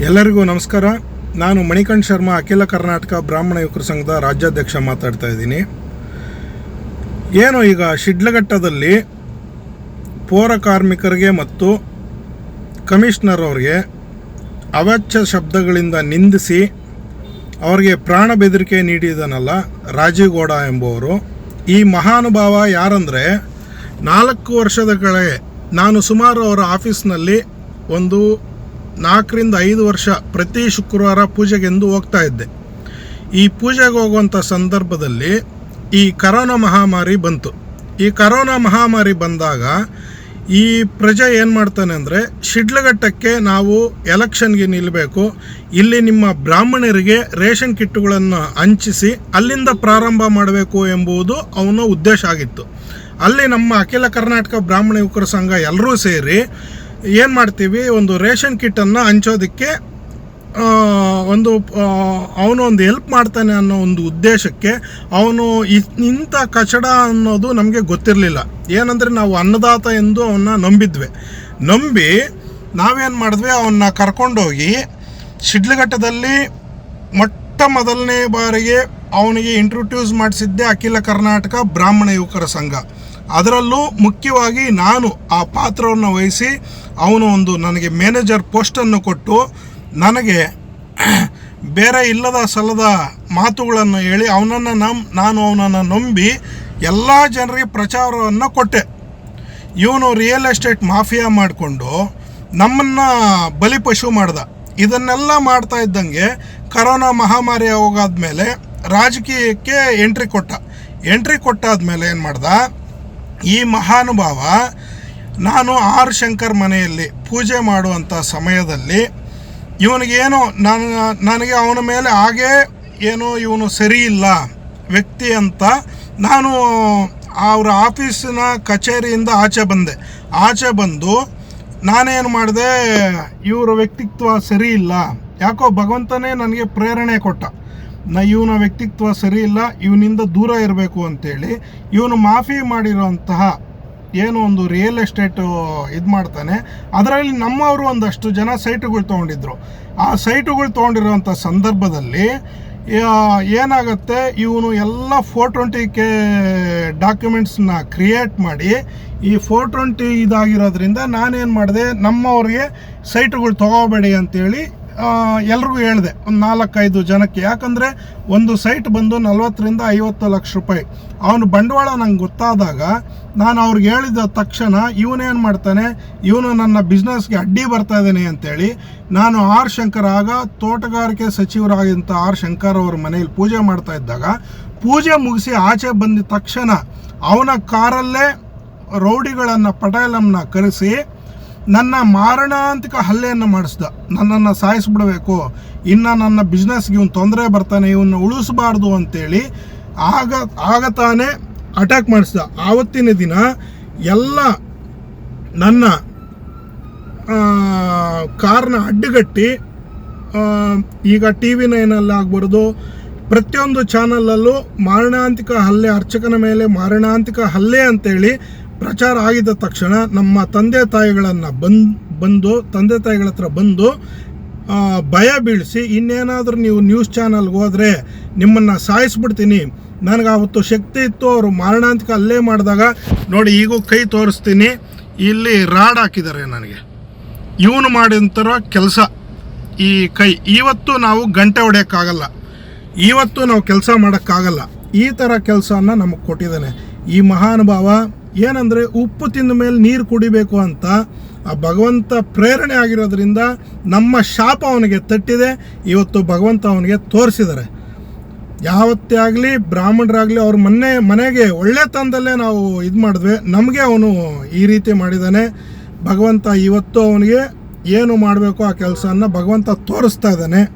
ಎಲ್ಲರಿಗೂ ನಮಸ್ಕಾರ. ನಾನು ಮಣಿಕಂಠ್ ಶರ್ಮಾ, ಅಖಿಲ ಕರ್ನಾಟಕ ಬ್ರಾಹ್ಮಣ ಯುವಕರ ಸಂಘದ ರಾಜ್ಯಾಧ್ಯಕ್ಷ ಮಾತಾಡ್ತಾ ಇದ್ದೀನಿ. ಏನು ಈಗ ಶಿಡ್ಲಘಟ್ಟದಲ್ಲಿ ಪೌರ ಕಾರ್ಮಿಕರಿಗೆ ಮತ್ತು ಕಮಿಷನರ್ ಅವರಿಗೆ ಅವಾಚ್ಯ ಶಬ್ದಗಳಿಂದ ನಿಂದಿಸಿ ಅವರಿಗೆ ಪ್ರಾಣ ಬೆದರಿಕೆ ನೀಡಿದನಲ್ಲ ರಾಜೀವ್ ಎಂಬುವರು. ಈ ಮಹಾನುಭಾವ ಯಾರಂದರೆ ನಾಲ್ಕು ವರ್ಷದ ಕೆಳಗೆ ನಾನು ಸುಮಾರು ಅವರ ಆಫೀಸ್ನಲ್ಲಿ ಒಂದು ನಾಲ್ಕರಿಂದ ಐದು ವರ್ಷ ಪ್ರತಿ ಶುಕ್ರವಾರ ಪೂಜೆಗೆಂದು ಹೋಗ್ತಾ ಇದ್ದೆ. ಈ ಪೂಜೆಗೆ ಹೋಗುವಂಥ ಸಂದರ್ಭದಲ್ಲಿ ಈ ಕರೋನಾ ಮಹಾಮಾರಿ ಬಂತು. ಈ ಕರೋನಾ ಮಹಾಮಾರಿ ಬಂದಾಗ ಈ ಪ್ರಜೆ ಏನು ಮಾಡ್ತಾನೆ ಅಂದರೆ ಶಿಡ್ಲಘಟ್ಟಕ್ಕೆ ನಾವು ಎಲೆಕ್ಷನ್ಗೆ ನಿಲ್ಲಬೇಕು ಇಲ್ಲಿ ನಿಮ್ಮ ಬ್ರಾಹ್ಮಣರಿಗೆ ರೇಷನ್ ಕಿಟ್ಟುಗಳನ್ನು ಹಂಚಿಸಿ ಅಲ್ಲಿಂದ ಪ್ರಾರಂಭ ಮಾಡಬೇಕು ಎಂಬುದು ಅವನ ಉದ್ದೇಶ ಆಗಿತ್ತು. ಅಲ್ಲಿ ನಮ್ಮ ಅಖಿಲ ಕರ್ನಾಟಕ ಬ್ರಾಹ್ಮಣ ಯುವಕರ ಸಂಘ ಎಲ್ಲರೂ ಸೇರಿ ಏನು ಮಾಡ್ತೀವಿ? ಒಂದು ರೇಷನ್ ಕಿಟ್ಟನ್ನು ಹಂಚೋದಕ್ಕೆ ಒಂದು ಅವನು ಒಂದು ಹೆಲ್ಪ್ ಮಾಡ್ತಾನೆ ಅನ್ನೋ ಒಂದು ಉದ್ದೇಶಕ್ಕೆ ಅವನು ಇಂಥ ಕಚಡ ಅನ್ನೋದು ನಮಗೆ ಗೊತ್ತಿರಲಿಲ್ಲ. ಏನಂದರೆ ನಾವು ಅನ್ನದಾತ ಎಂದು ಅವನ್ನ ನಂಬಿದ್ವಿ. ನಂಬಿ ನಾವೇನು ಮಾಡಿದ್ವಿ? ಅವನ್ನ ಕರ್ಕೊಂಡೋಗಿ ಶಿಡ್ಲಘಟ್ಟದಲ್ಲಿ ಮೊಟ್ಟ ಮೊದಲನೇ ಬಾರಿಗೆ ಅವನಿಗೆ ಇಂಟ್ರೊಡ್ಯೂಸ್ ಮಾಡಿಸಿದ್ದೆ ಅಖಿಲ ಕರ್ನಾಟಕ ಬ್ರಾಹ್ಮಣ ಯುವಕರ ಸಂಘ. ಅದರಲ್ಲೂ ಮುಖ್ಯವಾಗಿ ನಾನು ಆ ಪಾತ್ರವನ್ನು ವಹಿಸಿ ಅವನು ಒಂದು ನನಗೆ ಮ್ಯಾನೇಜರ್ ಪೋಸ್ಟನ್ನು ಕೊಟ್ಟು ನನಗೆ ಬೇರೆ ಇಲ್ಲದ ಸಲದ ಮಾತುಗಳನ್ನು ಹೇಳಿ ಅವನನ್ನು ನಮ್, ನಾನು ಅವನನ್ನು ನಂಬಿ ಎಲ್ಲ ಜನರಿಗೆ ಪ್ರಚಾರವನ್ನು ಕೊಟ್ಟೆ. ಇವನು ರಿಯಲ್ ಎಸ್ಟೇಟ್ ಮಾಫಿಯಾ ಮಾಡಿಕೊಂಡು ನಮ್ಮನ್ನು ಬಲಿಪಶು ಮಾಡ್ದ. ಇದನ್ನೆಲ್ಲ ಮಾಡ್ತಾ ಇದ್ದಂಗೆ ಕರೋನಾ ಮಹಾಮಾರಿ ಹೋಗಾದ ಮೇಲೆ ರಾಜಕೀಯಕ್ಕೆ ಎಂಟ್ರಿ ಕೊಟ್ಟ. ಎಂಟ್ರಿ ಕೊಟ್ಟಾದ್ಮೇಲೆ ಏನು ಮಾಡ್ದ? ಈ ಮಹಾನುಭಾವ ನಾನು ಆರ್ ಶಂಕರ್ ಮನೆಯಲ್ಲಿ ಪೂಜೆ ಮಾಡುವಂಥ ಸಮಯದಲ್ಲಿ ಇವನಿಗೇನು ನಾನು ನನಗೆ ಅವನ ಮೇಲೆ ಹಾಗೇ ಏನೋ ಇವನು ಸರಿ ಇಲ್ಲ ವ್ಯಕ್ತಿ ಅಂತ ನಾನು ಅವರ ಆಫೀಸಿನ ಕಚೇರಿಯಿಂದ ಆಚೆ ಬಂದೆ. ಆಚೆ ಬಂದು ನಾನೇನು ಮಾಡಿದೆ, ಇವರ ವ್ಯಕ್ತಿತ್ವ ಸರಿ ಇಲ್ಲ ಯಾಕೋ ಭಗವಂತನೇ ನನಗೆ ಪ್ರೇರಣೆ ಕೊಟ್ಟ. ನ ಇವನ ವ್ಯಕ್ತಿತ್ವ ಸರಿ ಇಲ್ಲ, ಇವನಿಂದ ದೂರ ಇರಬೇಕು ಅಂತೇಳಿ ಇವನು ಮಾಫಿ ಮಾಡಿರೋಂತಹ ಏನು ಒಂದು ರಿಯಲ್ ಎಸ್ಟೇಟ್ ಇದು ಮಾಡ್ತಾನೆ. ಅದರಲ್ಲಿ ನಮ್ಮವರು ಒಂದಷ್ಟು ಜನ ಸೈಟುಗಳು ತೊಗೊಂಡಿದ್ರು. ಆ ಸೈಟುಗಳು ತೊಗೊಂಡಿರೋಂಥ ಸಂದರ್ಭದಲ್ಲಿ ಏನಾಗುತ್ತೆ, ಇವನು ಎಲ್ಲ ಫೋರ್ ಟ್ವೆಂಟಿ ಕೆ ಡಾಕ್ಯುಮೆಂಟ್ಸ್ನ ಕ್ರಿಯೇಟ್ ಮಾಡಿ, ಈ ಫೋರ್ ಟ್ವೆಂಟಿ ಇದಾಗಿರೋದ್ರಿಂದ ನಾನೇನು ಮಾಡಿದೆ, ನಮ್ಮವ್ರಿಗೆ ಸೈಟುಗಳು ತೊಗೋಬೇಡಿ ಅಂತೇಳಿ ಎಲ್ರಿಗೂ ಹೇಳಿದೆ, ಒಂದು ನಾಲ್ಕೈದು ಜನಕ್ಕೆ. ಯಾಕಂದರೆ ಒಂದು ಸೈಟ್ ಬಂದು ನಲ್ವತ್ತರಿಂದ ಐವತ್ತು ಲಕ್ಷ ರೂಪಾಯಿ. ಅವನು ಬಂಡವಾಳ ನಂಗೆ ಗೊತ್ತಾದಾಗ ನಾನು ಅವ್ರಿಗೆ ಹೇಳಿದ ತಕ್ಷಣ ಇವನೇನು ಮಾಡ್ತಾನೆ, ಇವನು ನನ್ನ ಬಿಸ್ನೆಸ್ಗೆ ಅಡ್ಡಿ ಬರ್ತಾ ಇದ್ದಾನೆ ಅಂತೇಳಿ ನಾನು ಆರ್ ಶಂಕರ್ ಆಗ ತೋಟಗಾರಿಕೆ ಸಚಿವರಾಗಿದ್ದಂಥ ಆರ್ ಶಂಕರ್ ಅವ್ರ ಮನೆಯಲ್ಲಿ ಪೂಜೆ ಮಾಡ್ತಾ ಇದ್ದಾಗ, ಪೂಜೆ ಮುಗಿಸಿ ಆಚೆ ಬಂದ ತಕ್ಷಣ ಅವನ ಕಾರಲ್ಲೇ ರೌಡಿಗಳನ್ನು ಪಟೇಲಮ್ನ ಕರೆಸಿ ನನ್ನ ಮಾರಣಾಂತಿಕ ಹಲ್ಲೆಯನ್ನು ಮಾಡಿಸ್ದ. ನನ್ನನ್ನು ಸಾಯಿಸ್ಬಿಡಬೇಕು. ಇನ್ನು ನನ್ನ ಬಿಸ್ನೆಸ್ಗೆ ಇವನು ತೊಂದರೆ ಬರ್ತಾನೆ ಇವನ್ನ ಉಳಿಸಬಾರ್ದು ಅಂತೇಳಿ ಆಗ ಆಗ ತಾನೇ ಅಟ್ಯಾಕ್ ಮಾಡಿಸ್ದ. ಆವತ್ತಿನ ದಿನ ಎಲ್ಲ ನನ್ನ ಕಾರ್ನ ಅಡ್ಡಗಟ್ಟಿ ಈಗ ಟಿ ವಿ ನೈನಲ್ಲಿ ಆಗ್ಬಾರ್ದು. ಪ್ರತಿಯೊಂದು ಚಾನಲಲ್ಲೂ ಮಾರಣಾಂತಿಕ ಹಲ್ಲೆ, ಅರ್ಚಕನ ಮೇಲೆ ಮಾರಣಾಂತಿಕ ಹಲ್ಲೆ ಅಂತೇಳಿ ಪ್ರಚಾರ ಆಗಿದ ತಕ್ಷಣ ನಮ್ಮ ತಂದೆ ತಾಯಿಗಳನ್ನು ಬಂದ್, ಬಂದು, ತಂದೆ ತಾಯಿಗಳ ಹತ್ರ ಬಂದು ಭಯ ಬೀಳಿಸಿ ಇನ್ನೇನಾದರೂ ನೀವು ನ್ಯೂಸ್ ಚಾನಲ್ಗೆ ಹೋದರೆ ನಿಮ್ಮನ್ನು ಸಾಯಿಸ್ಬಿಡ್ತೀನಿ. ನನಗೆ ಆವತ್ತು ಶಕ್ತಿ ಇತ್ತು, ಅವರು ಮಾರಣಾಂತಿಕ ಅಲ್ಲೇ ಮಾಡಿದಾಗ ನೋಡಿ ಈಗೂ ಕೈ ತೋರಿಸ್ತೀನಿ. ಇಲ್ಲಿ ರಾಡ್ ಹಾಕಿದ್ದಾರೆ ನನಗೆ. ಇವನು ಮಾಡಿದಂಥರ ಕೆಲಸ ಈ ಕೈ. ಇವತ್ತು ನಾವು ಗಂಟೆ ಹೊಡೆಯೋಕ್ಕಾಗಲ್ಲ. ಇವತ್ತು ನಾವು ಕೆಲಸ ಮಾಡೋಕ್ಕಾಗಲ್ಲ. ಈ ಥರ ಕೆಲಸವನ್ನು ನಮಗೆ ಕೊಟ್ಟಿದ್ದಾನೆ. ಈ ಮಹಾನುಭಾವ ಏನಂದರೆ ಉಪ್ಪು ತಿಂದ ಮೇಲೆ ನೀರು ಕುಡಿಬೇಕು ಅಂತ ಆ ಭಗವಂತ ಪ್ರೇರಣೆ ಆಗಿರೋದ್ರಿಂದ ನಮ್ಮ ಶಾಪ ಅವನಿಗೆ ತಟ್ಟಿದೆ, ಇವತ್ತು ಭಗವಂತ ಅವನಿಗೆ ತೋರಿಸಿದ್ದಾರೆ. ಯಾವತ್ತೇ ಆಗಲಿ, ಬ್ರಾಹ್ಮಣರಾಗಲಿ ಅವ್ರ ಮೊನ್ನೆ ಮನೆಗೆ ಒಳ್ಳೆ ತಂದಲ್ಲೇ ನಾವು ಇದು ಮಾಡಿದ್ವಿ. ನಮಗೆ ಅವನು ಈ ರೀತಿ ಮಾಡಿದ್ದಾನೆ. ಭಗವಂತ ಇವತ್ತು ಅವನಿಗೆ ಏನು ಮಾಡಬೇಕು ಆ ಕೆಲಸವನ್ನು ಭಗವಂತ ತೋರಿಸ್ತಾ ಇದ್ದಾನೆ.